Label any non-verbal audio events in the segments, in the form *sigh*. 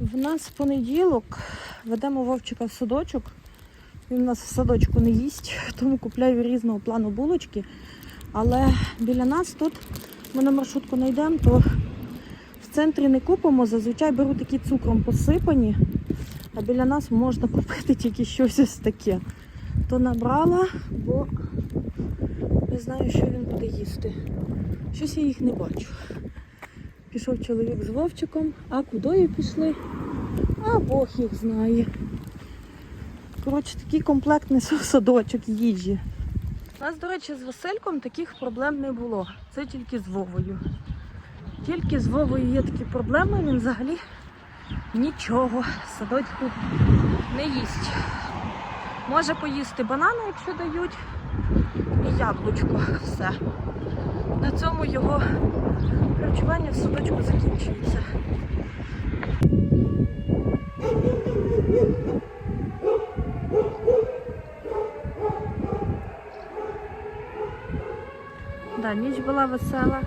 В нас понеділок ведемо Вовчика в садочок. Він у нас в садочку не їсть, *laughs* тому купляю різного плану булочки. Але біля нас тут ми на маршрутку не йдемо, то в центрі не купимо. Зазвичай беру такі цукром посипані, а біля нас можна *laughs* купити тільки щось ось таке. То набрала, бо не знаю, що він буде їсти. Щось я їх не бачу. Пішов чоловік з Вовчиком, а кудою пішли? А Бог їх знає. Коротше, такий комплект несу садочок їжі. У нас, до речі, з Васильком таких проблем не було. Це тільки з Вовою. Тільки з Вовою є такі проблеми, він взагалі нічого садочку не їсть. Може поїсти банани, якщо дають, і яблучко. Все. На цьому його харчування в садочку закінчується. Да, ніч була весела,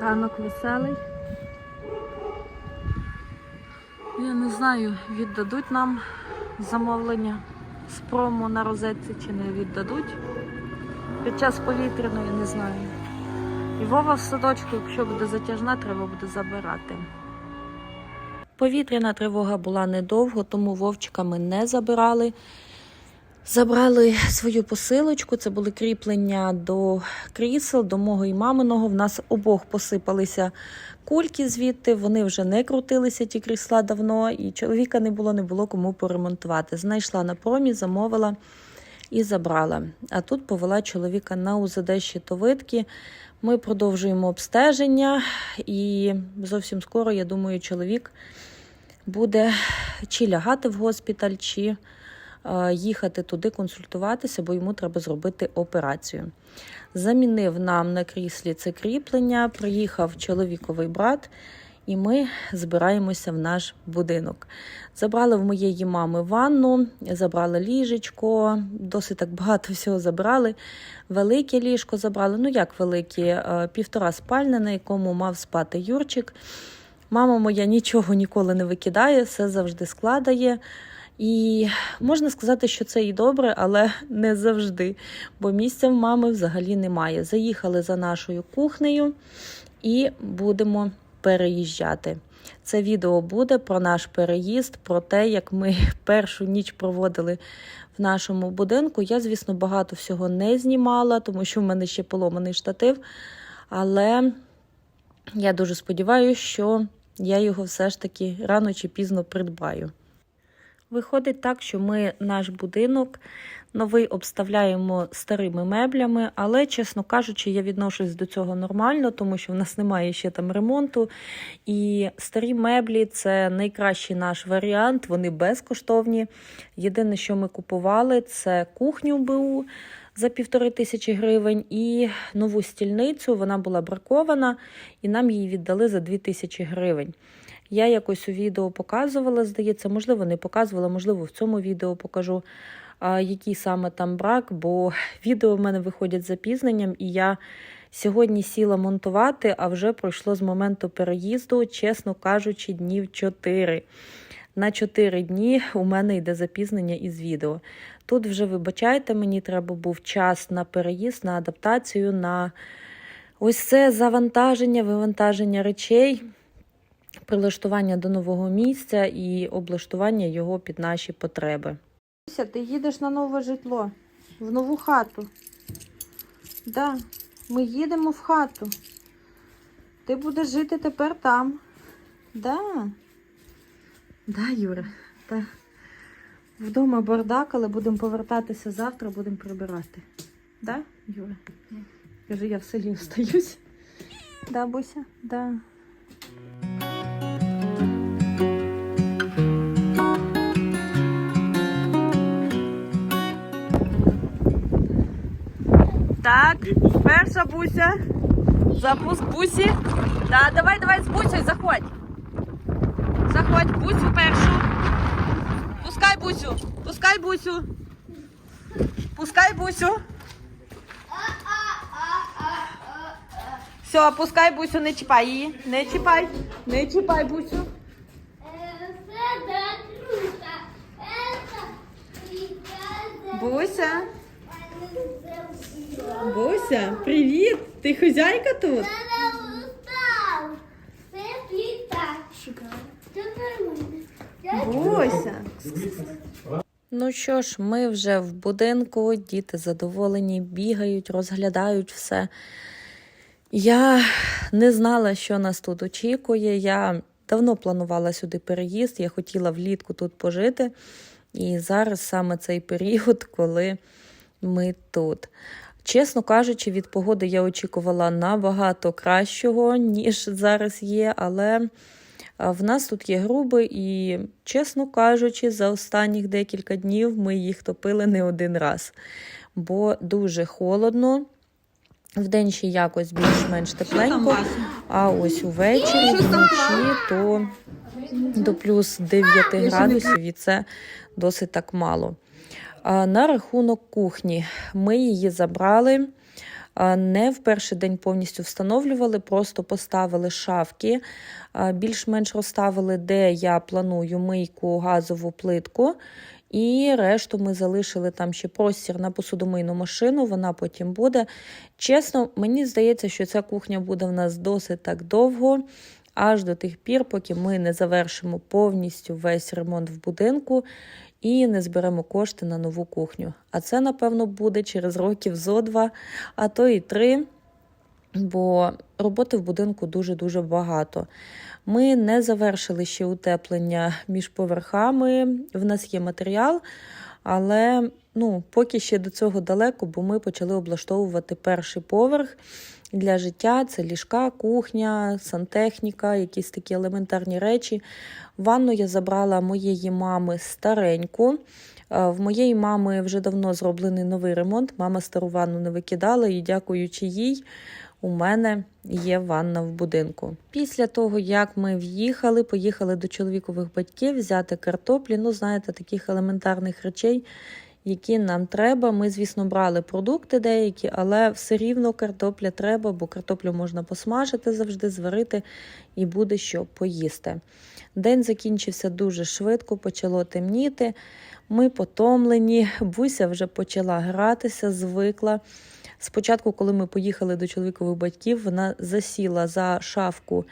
ранок веселий. Я не знаю, віддадуть нам замовлення з промо на розетці чи не віддадуть. Під час повітряної не знаю. Вова в садочку, якщо буде затяжна, треба буде забирати. Повітряна тривога була недовго, тому вовчика ми не забирали. Забрали свою посилочку, це були кріплення до крісел, до мого і маминого. В нас обох посипалися кульки звідти, вони вже не крутилися, ті крісла давно, і чоловіка не було, не було кому поремонтувати. Знайшла на промі, замовила і забрала. А тут повела чоловіка на УЗД щитовидки. Ми продовжуємо обстеження, і зовсім скоро, я думаю, чоловік буде чи лягати в госпіталь, чи е, їхати туди консультуватися, бо йому треба зробити операцію. Замінив нам на кріслі це кріплення, приїхав чоловіковий брат, і ми збираємося в наш будинок. Забрали в моєї мами ванну, забрали ліжечко, досить так багато всього забрали. Велике ліжко забрали. Ну як велике, Е, півтора спальня, на якому мав спати Юрчик. Мама моя нічого ніколи не викидає, все завжди складає. І можна сказати, що це і добре, але не завжди, бо місця в мами взагалі немає. Заїхали за нашою кухнею і будемо переїжджати. Це відео буде про наш переїзд, про те, як ми *laughs* першу ніч проводили в нашому будинку. Я, звісно, багато всього не знімала, тому що в мене ще поломаний штатив. Але я дуже сподіваюся, що я його все ж таки рано чи пізно придбаю. Виходить так, що ми наш будинок новий обставляємо старими меблями, але, чесно кажучи, я відношусь до цього нормально, тому що в нас немає ще там ремонту. І старі меблі це найкращий наш варіант, вони безкоштовні. Єдине, що ми купували, це кухню БУ за півтори тисячі гривень і нову стільницю. Вона була бракована, і нам її віддали за дві тисячі гривень. Я якось у відео показувала, здається, можливо, не показувала, можливо, в цьому відео покажу, який саме там брак, бо відео в мене виходять з запізненням, і я сьогодні сіла монтувати, а вже пройшло з моменту переїзду, чесно кажучи, днів 4. На 4 дні у мене йде запізнення із відео. Тут вже, вибачайте, мені треба був час на переїзд, на адаптацію, на ось це завантаження, вивантаження речей прилаштування до нового місця і облаштування його під наші потреби. Ти їдеш на нове житло, в нову хату. Да, ми їдемо в хату. Ти будеш жити тепер там. Да. Да, Юра. Да. Вдома бардак, але будемо повертатися завтра, будемо прибирати. Да, Юра? Кажи, я в селі остаюсь. Да, Буся? Да. Так, перша буся. Запуск бусі. Да, Давай, давай з бусею заходь. Заходь, бусю першу. Пускай бусю, пускай бусю. Пускай бусю. Все, пускай бусю, не чіпай її. Не чіпай, не чіпай бусю. Буся. Буся, привіт! Ти хозяйка тут? Буся. Ну що ж, ми вже в будинку, діти задоволені, бігають, розглядають все. Я не знала, що нас тут очікує. Я давно планувала сюди переїзд, я хотіла влітку тут пожити. І зараз саме цей період, коли ми тут. Чесно кажучи, від погоди я очікувала набагато кращого, ніж зараз є, але в нас тут є груби, і, чесно кажучи, за останніх декілька днів ми їх топили не один раз, бо дуже холодно. Вдень ще якось більш-менш тепленько, а ось увечері, вночі, то до плюс 9 градусів, і це досить так мало. На рахунок кухні ми її забрали. Не в перший день повністю встановлювали, просто поставили шафки, більш-менш розставили, де я планую мийку, газову плитку. І решту ми залишили там ще простір на посудомийну машину, вона потім буде. Чесно, мені здається, що ця кухня буде в нас досить так довго, аж до тих пір, поки ми не завершимо повністю весь ремонт в будинку і не зберемо кошти на нову кухню. А це, напевно, буде через років зо два, а то і три. Бо роботи в будинку дуже-дуже багато. Ми не завершили ще утеплення між поверхами. В нас є матеріал, але ну, поки ще до цього далеко, бо ми почали облаштовувати перший поверх для життя. Це ліжка, кухня, сантехніка, якісь такі елементарні речі. Ванну я забрала моєї мами стареньку. Е, В моєї мами вже давно зроблений новий ремонт. Мама стару ванну не викидала, і дякуючи їй, у мене є ванна в будинку. Після того, як ми в'їхали, поїхали до чоловікових батьків взяти картоплі. Ну, знаєте, таких елементарних речей, які нам треба. Ми, звісно, брали продукти деякі, але все рівно картопля треба, бо картоплю можна посмажити завжди, зварити і буде що поїсти. День закінчився дуже швидко, почало темніти. Ми потомлені, *laughs* Буся вже почала гратися, звикла. Спочатку, коли ми поїхали до чоловікових батьків, вона засіла за шафку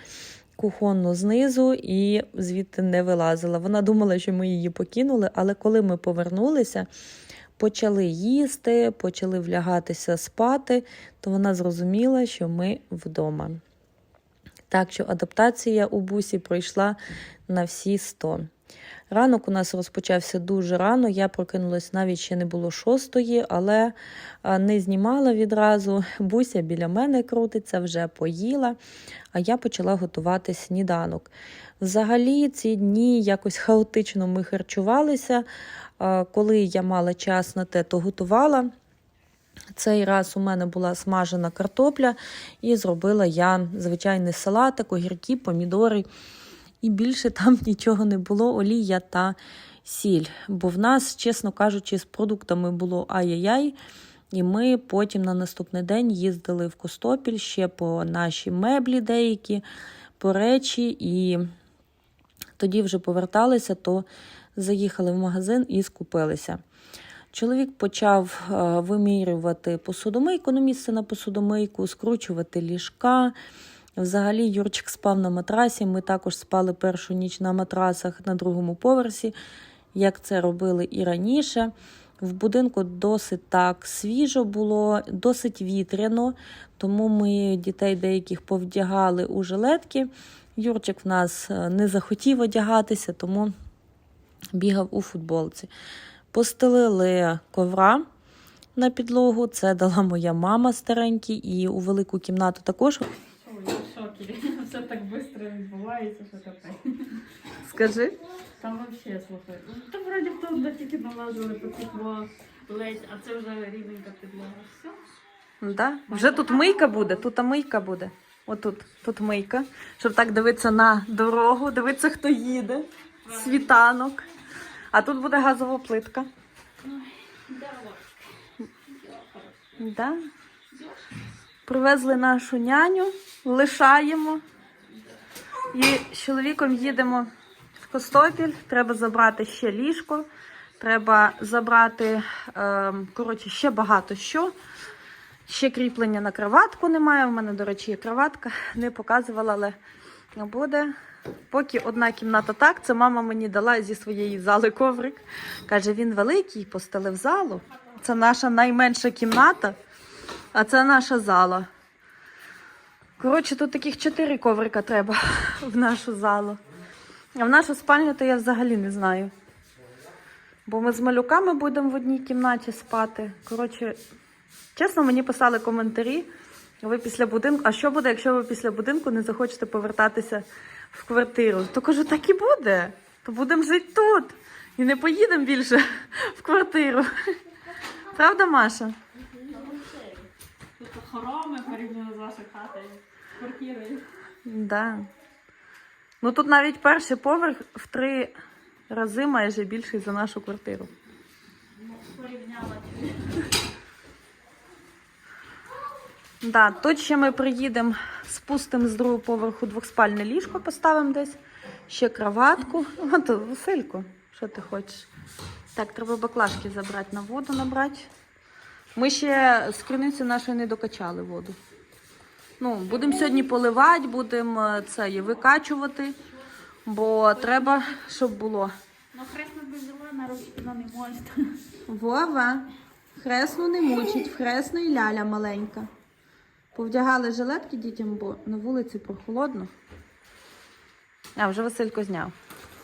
кухонну знизу і звідти не вилазила. Вона думала, що ми її покинули, але коли ми повернулися, почали їсти, почали влягатися спати, то вона зрозуміла, що ми вдома. Так що адаптація у бусі пройшла на всі 100. Ранок у нас розпочався дуже рано. Я прокинулась навіть ще не було шостої, але не знімала відразу. Буся біля мене крутиться, вже поїла, а я почала готувати сніданок. Взагалі, ці дні якось хаотично ми харчувалися. Коли я мала час на те, то готувала. Цей раз у мене була смажена картопля, і зробила я звичайний салатик, огірки, помідори. І більше там *laughs* нічого не було, олія та сіль. Бо в нас, чесно кажучи, з продуктами було ай-яй-яй. І ми потім на наступний день їздили в Костопіль ще по наші меблі деякі, по речі, і тоді вже поверталися, то заїхали в магазин і скупилися. Чоловік почав е, вимірювати посудомийку, ну місце на посудомийку, скручувати ліжка. Взагалі, Юрчик спав на матрасі. Ми також спали першу ніч на матрасах на другому поверсі, як це робили і раніше. В будинку досить так свіжо було, досить вітряно, тому ми дітей деяких повдягали у жилетки. Юрчик в нас е, не захотів одягатися, тому бігав у футболці. Постелили ковра на підлогу. Це дала моя мама старенький, і у велику кімнату також. Ой, шокі. Все так швидко відбувається, що капець. Скажи. Там взагалі слухай. Ну, Та вроді тут тільки налазили потекло ледь, а це вже рівненька підлога. Все. Да? Вже тут мийка буде, тут мийка буде. Отут, тут мийка. Щоб так дивитися на дорогу, дивитися, хто їде. Світанок. А тут буде газова плитка. Да? Привезли нашу няню, лишаємо. І з чоловіком їдемо в Костопіль. Треба забрати ще ліжко, Треба забрати, е, коротше, ще багато що. Ще кріплення на кроватку немає. У мене, до речі, є кроватка. Не показувала, але буде. Поки одна кімната так, це мама мені дала зі своєї зали коврик. Каже, він великий, постелив залу. Це наша найменша кімната, а це наша зала. Коротше, тут таких чотири коврика треба *laughs* в нашу залу. А в нашу спальню то я взагалі не знаю. Бо ми з малюками будемо в одній кімнаті спати. Коротше, чесно, мені писали коментарі. Ви після будинку. А що буде, якщо ви після будинку не захочете повертатися в квартиру? То кажу, так і буде. То будемо жити тут. І не поїдемо більше в квартиру. Правда, Маша? Тут хороми порівняно з вашою хатою, квартирою. Да. Ну тут навіть перший поверх в три рази майже більший за нашу квартиру. Ну, порівняла. Да, тут ще ми приїдемо, спустимо з другого поверху двохспальне ліжко, поставимо десь, ще кроватку. От, Василько, що ти хочеш? Так, треба баклажки забрати на воду, набрати. Ми ще з криниці нашої не докачали воду. Ну, будемо сьогодні поливати, будемо е, це і викачувати, бо треба, щоб було. Ну, хресно би взяла на але не може. Вова, хресну не мучить, в хресну і ляля маленька. Повдягали жилетки дітям, бо на вулиці прохолодно. А, вже Василько зняв.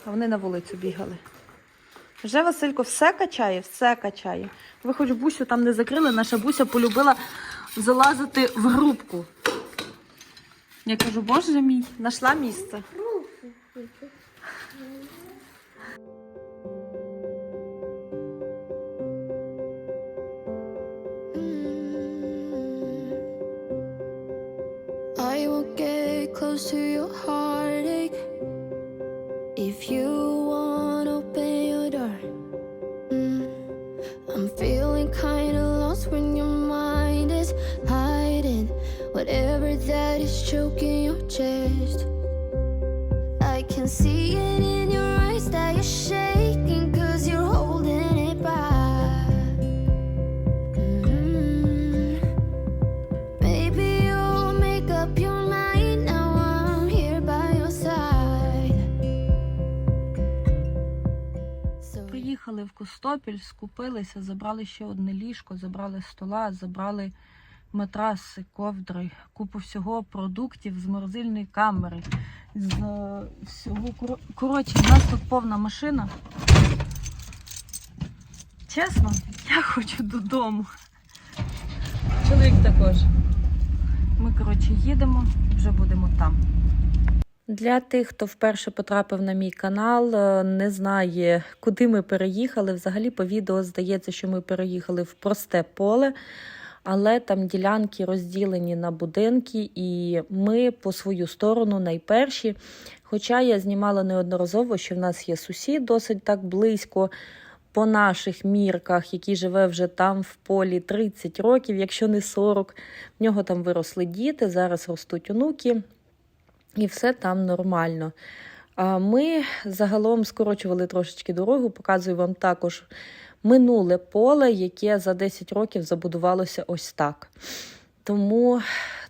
А вони на вулицю бігали. Вже Василько все качає, все качає. Ви хоч бусю там не закрили, наша буся полюбила залазити в грубку. Я кажу, боже мій, знайшла місце. Close to your heartache if you want open your door. Mm. I'm feeling kinda lost when your mind is hiding whatever that is choking your chest. I can see в Костопіль, скупилися, забрали ще одне ліжко, забрали стола, забрали матраси, ковдри, купу всього продуктів з морозильної камери. З е, всього Кор- коротше, в нас тут повна машина. Чесно, я хочу додому. Чоловік також. Ми, коротше, їдемо і вже будемо там. Для тих, хто вперше потрапив на мій канал, е, не знає, куди ми переїхали. Взагалі, по відео здається, що ми переїхали в просте поле, але там ділянки розділені на будинки, і ми по свою сторону найперші. Хоча я знімала неодноразово, що в нас є сусід досить так близько. По наших мірках, який живе вже там в полі 30 років, якщо не 40, в нього там виросли діти, зараз ростуть онуки і все там нормально. Ми загалом скорочували трошечки дорогу, показую вам також минуле поле, яке за 10 років забудувалося ось так. Тому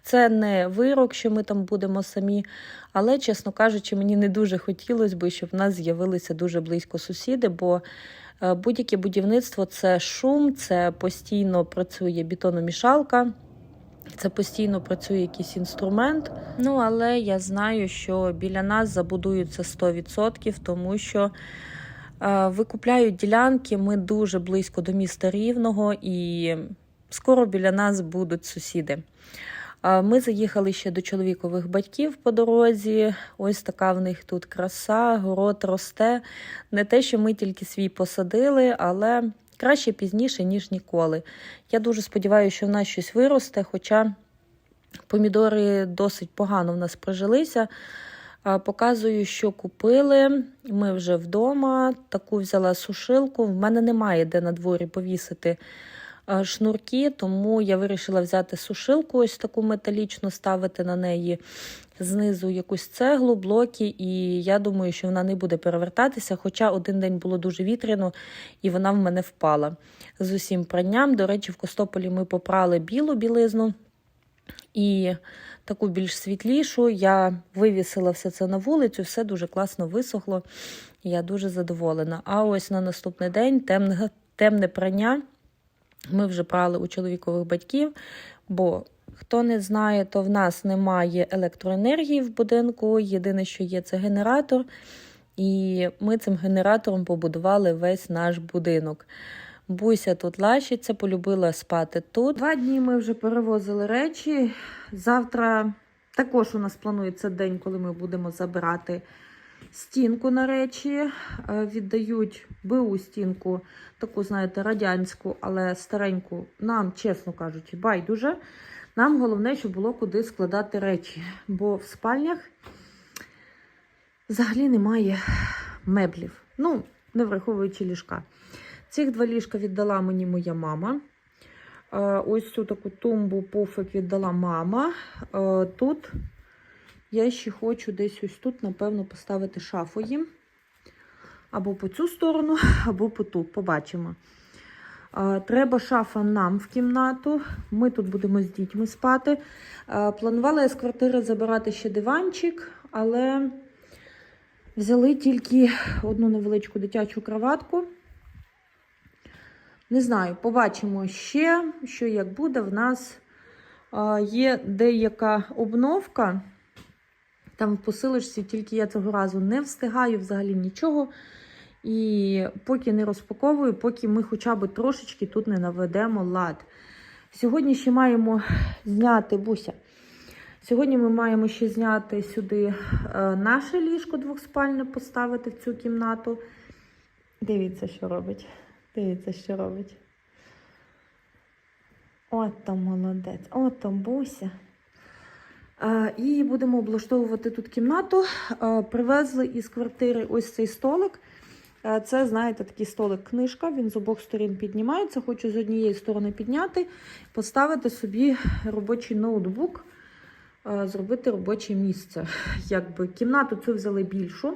це не вирок, що ми там будемо самі, але, чесно кажучи, мені не дуже хотілося б, щоб в нас з'явилися дуже близько сусіди, бо е, будь-яке будівництво це шум, це постійно працює бетономішалка. Це постійно працює якийсь інструмент. Ну, але я знаю, що біля нас забудуються 100%, тому що е, викупляють ділянки. Ми дуже близько до міста Рівного, і скоро біля нас будуть сусіди. Е, Ми заїхали ще до чоловікових батьків по дорозі. Ось така в них тут краса, город росте. Не те, що ми тільки свій посадили, але краще пізніше, ніж ніколи. Я дуже сподіваюся, що в нас щось виросте, хоча помідори досить погано в нас прижилися. Показую, що купили. Ми вже вдома. Таку взяла сушилку. В мене немає де на дворі повісити шнурки, тому я вирішила взяти сушилку, ось таку металічну, ставити на неї знизу якусь цеглу, блоки, і я думаю, що вона не буде перевертатися. Хоча один день було дуже вітряно, і вона в мене впала з усім пранням. До речі, в Костополі ми попрали білу білизну і таку більш світлішу. Я вивісила все це на вулицю, все дуже класно висохло. Я дуже задоволена. А ось на наступний день темне, темне прання. Ми вже прали у чоловікових батьків, бо хто не знає, то в нас немає електроенергії в будинку. Єдине, що є, це генератор. І ми цим генератором побудували весь наш будинок. Буся тут лащиться, полюбила спати тут. Два дні ми вже перевозили речі. Завтра також у нас планується день, коли ми будемо забирати стінку на речі. Е, Віддають БУ стінку, таку, знаєте, радянську, але стареньку. Нам, чесно кажучи, байдуже. Нам головне, щоб було куди складати речі, бо в спальнях взагалі немає меблів. Ну, не враховуючи ліжка. Цих два ліжка віддала мені моя мама. Е, Ось цю таку тумбу пуфик віддала мама. Е, Тут я ще хочу десь ось тут, напевно, поставити шафу їм. Або по цю сторону, *laughs* або по ту. Побачимо. Треба шафа нам в кімнату. Ми тут будемо з дітьми спати. Планувала я з квартири забирати ще диванчик, але взяли тільки одну невеличку дитячу кроватку. Не знаю, побачимо ще, що як буде. В нас є деяка обновка. Там в посилочці, тільки я цього разу не встигаю взагалі нічого. І поки не розпаковую, поки ми хоча б трошечки тут не наведемо лад. Сьогодні ще маємо зняти буся. Сьогодні ми маємо ще зняти сюди е, наше ліжко двохспальне, поставити в цю кімнату. Дивіться, що робить. Дивіться, що робить. От там молодець, от там буся. І будемо облаштовувати тут кімнату. Е, привезли із квартири ось цей столик. Е, Це, знаєте, такий столик-книжка. Він з обох сторін піднімається. Хочу з однієї сторони підняти, поставити собі робочий ноутбук, е, зробити робоче місце. Якби кімнату цю взяли більшу.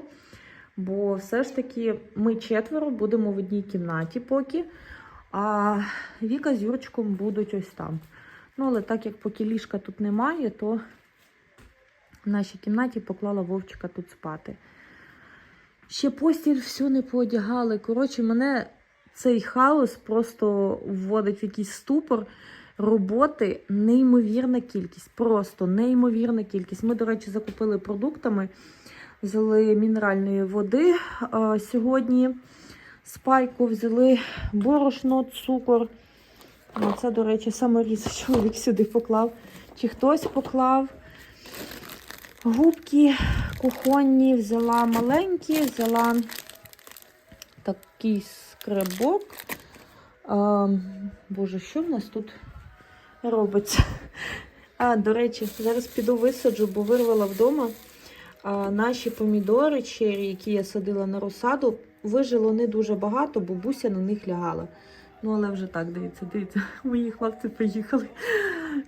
Бо все ж таки ми четверо будемо в одній кімнаті поки, а Віка з Юрчиком будуть ось там. Ну, але так як поки ліжка тут немає, то в нашій кімнаті поклала Вовчика тут спати. Ще постіль все не поодягали. Коротше, мене цей хаос просто вводить в якийсь ступор. Роботи неймовірна кількість, просто неймовірна кількість. Ми, до речі, закупили продуктами взяли мінеральної води а, сьогодні. Спайку взяли борошно, цукор. А, Це, до речі, саморіз чоловік сюди поклав. Чи хтось поклав. Губки кухонні взяла маленькі, взяла такий скребок. А, Боже, що в нас тут робиться? А, до речі, зараз піду висаджу, бо вирвала вдома. А наші помідори, чері, які я садила на розсаду, вижило не дуже багато, бо буся на них лягала. Ну, але вже так, дивіться, дивіться, мої хлопці приїхали.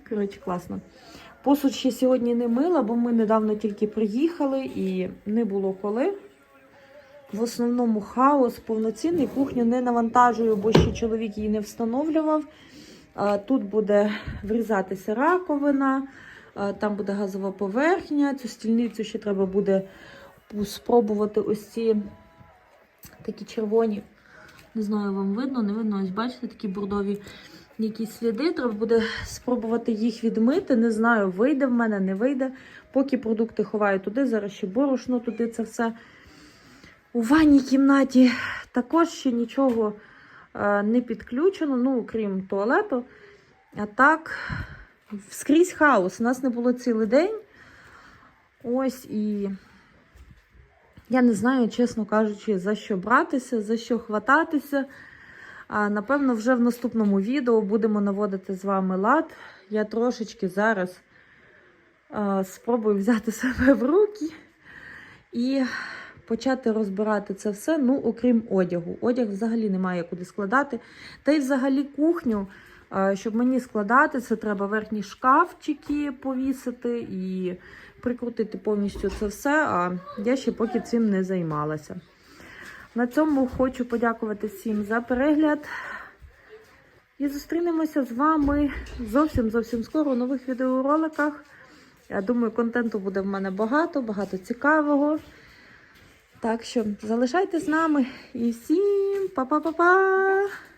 Коротше, класно. Посуд ще сьогодні не мила, бо ми недавно тільки приїхали і не було коли. В основному хаос повноцінний. Кухню не навантажую, бо ще чоловік її не встановлював. Тут буде врізатися раковина. Там буде газова поверхня. Цю стільницю ще треба буде спробувати ось ці такі червоні. Не знаю, вам видно, не видно. Ось бачите, такі бордові якісь сліди. Треба буде спробувати їх відмити. Не знаю, вийде в мене, не вийде. Поки продукти ховаю туди, зараз ще борошно туди це все. У ванній кімнаті також ще нічого е, не підключено, ну, крім туалету. А так, скрізь хаос. У нас не було цілий день. Ось і я не знаю, чесно кажучи, за що братися, за що хвататися. А, напевно, вже в наступному відео будемо наводити з вами лад. Я трошечки зараз а, спробую взяти *laughs* себе в руки і почати розбирати це все, ну, окрім одягу. Одяг взагалі немає куди складати. Та й взагалі кухню, щоб мені складати, це треба верхні шкафчики повісити і прикрутити повністю це все. А я ще поки цим не займалася. На цьому хочу подякувати всім за перегляд. І зустрінемося з вами зовсім зовсім скоро у нових відеороликах. Я думаю, контенту буде в мене багато, багато цікавого. Так що залишайтесь з нами і всім па-па-па-па!